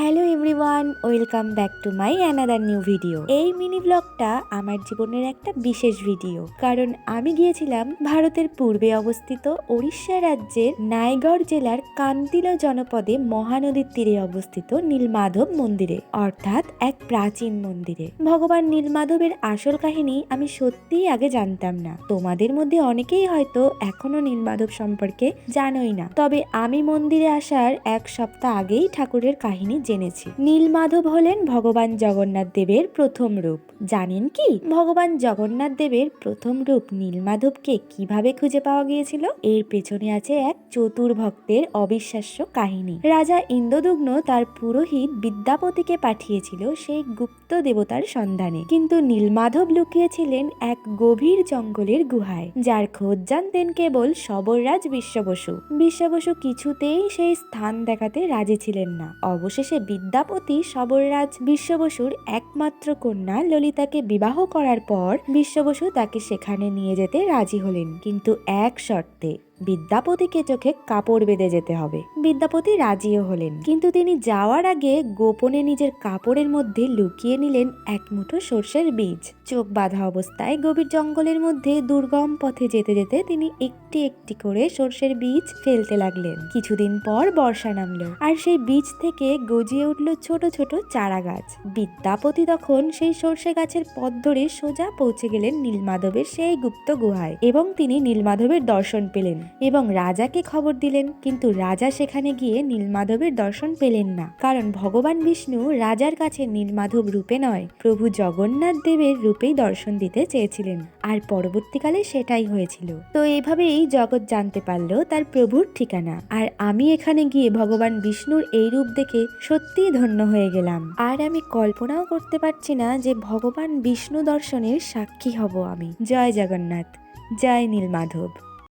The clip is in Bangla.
Hello everyone, welcome back to my another new video. এই মিনি ব্লগটা আমার জীবনের একটা বিশেষ ভিডিও, কারণ আমি গিয়েছিলাম ভারতের পূর্বে অবস্থিত ওড়িশা রাজ্যের নাইগড় জেলার কান্তিল জনপদে মহানদীর তীরে অবস্থিত নীলমাধব মন্দিরে, অর্থাৎ এক প্রাচীন মন্দিরে। ভগবান নীলমাধবের আসল কাহিনী আমি সত্যিই আগে জানতাম না। তোমাদের মধ্যে অনেকেই হয়তো এখনও নীলমাধব সম্পর্কে জানোই না। তবে আমি মন্দিরে আসার এক সপ্তাহ আগেই ঠাকুরের কাহিনী জেনেছি। নীলমাধব হলেন ভগবান জগন্নাথ দেবের প্রথম রূপ। জানেন কি? ভগবান জগন্নাথ দেবের প্রথম রূপ নীলমাধবকে কীভাবে খুঁজে পাওয়া গিয়েছিল? এর পেছনে আছে এক চতুর ভক্তের অবিশ্বাস্য কাহিনী। রাজা ইন্দ্রদুগ্ন তার পুরোহিত বিদ্যাপতিকে পাঠিয়েছিল সেই গুপ্ত দেবতার সন্ধানে। কিন্তু নীলমাধব লুকিয়েছিলেন এক গভীর জঙ্গলের গুহায়, যার খোঁজ জানতেন কেবল সবররাজ বিশ্ববসু। বিশ্ববসু কিছুতেই সেই স্থান দেখাতে রাজি ছিলেন না। অবশেষে বিদ্যাপতি সবররাজ বিশ্ববসুর একমাত্র কন্যা ললিতাকে বিবাহ করার পর বিশ্ববসু তাকে সেখানে নিয়ে যেতে রাজি হলেন কিন্তু এক শর্তে। বিদ্যাপতিকে চোখে কাপড় বেঁধে যেতে হবে। বিদ্যাপতি রাজিও হলেন। কিন্তু তিনি যাওয়ার আগে গোপনে নিজের কাপড়ের মধ্যে লুকিয়ে নিলেন এক মুঠো সর্ষের বীজ। চোখ বাঁধা অবস্থায় গভীর জঙ্গলের মধ্যে দুর্গম পথে যেতে যেতে তিনি একটি একটি করে সর্ষের বীজ ফেলতে লাগলেন। কিছুদিন পর বর্ষা নামলো আর সেই বীজ থেকে গজিয়ে উঠল ছোট ছোট চারা গাছ বিদ্যাপতি তখন সেই সর্ষে গাছের পথ ধরে সোজা পৌঁছে গেলেন নীলমাধবের সেই গুপ্ত গুহায় এবং তিনি নীলমাধবের দর্শন পেলেন। এবং রাজাকে খবর দিলেন, কিন্তু রাজা সেখানে গিয়ে নীলমাধবের দর্শন পেলেন না। কারণ ভগবান বিষ্ণু রাজার কাছে নীলমাধব রূপে নয়, প্রভু জগন্নাথ দেবের রূপেই দর্শন দিতে চেয়েছিলেন। আর পরবর্তীকালে সেটাই হয়েছিল। তো এইভাবেই জগৎ জানতে পারল তার প্রভুর ঠিকানা। আর আমি এখানে গিয়ে ভগবান বিষ্ণুর এই রূপ দেখে সত্যিই ধন্য হয়ে গেলাম। আর আমি কল্পনাও করতে পারছি না যে ভগবান বিষ্ণু দর্শনের সাক্ষী হব আমি। জয় জগন্নাথ, জয় নীলমাধব।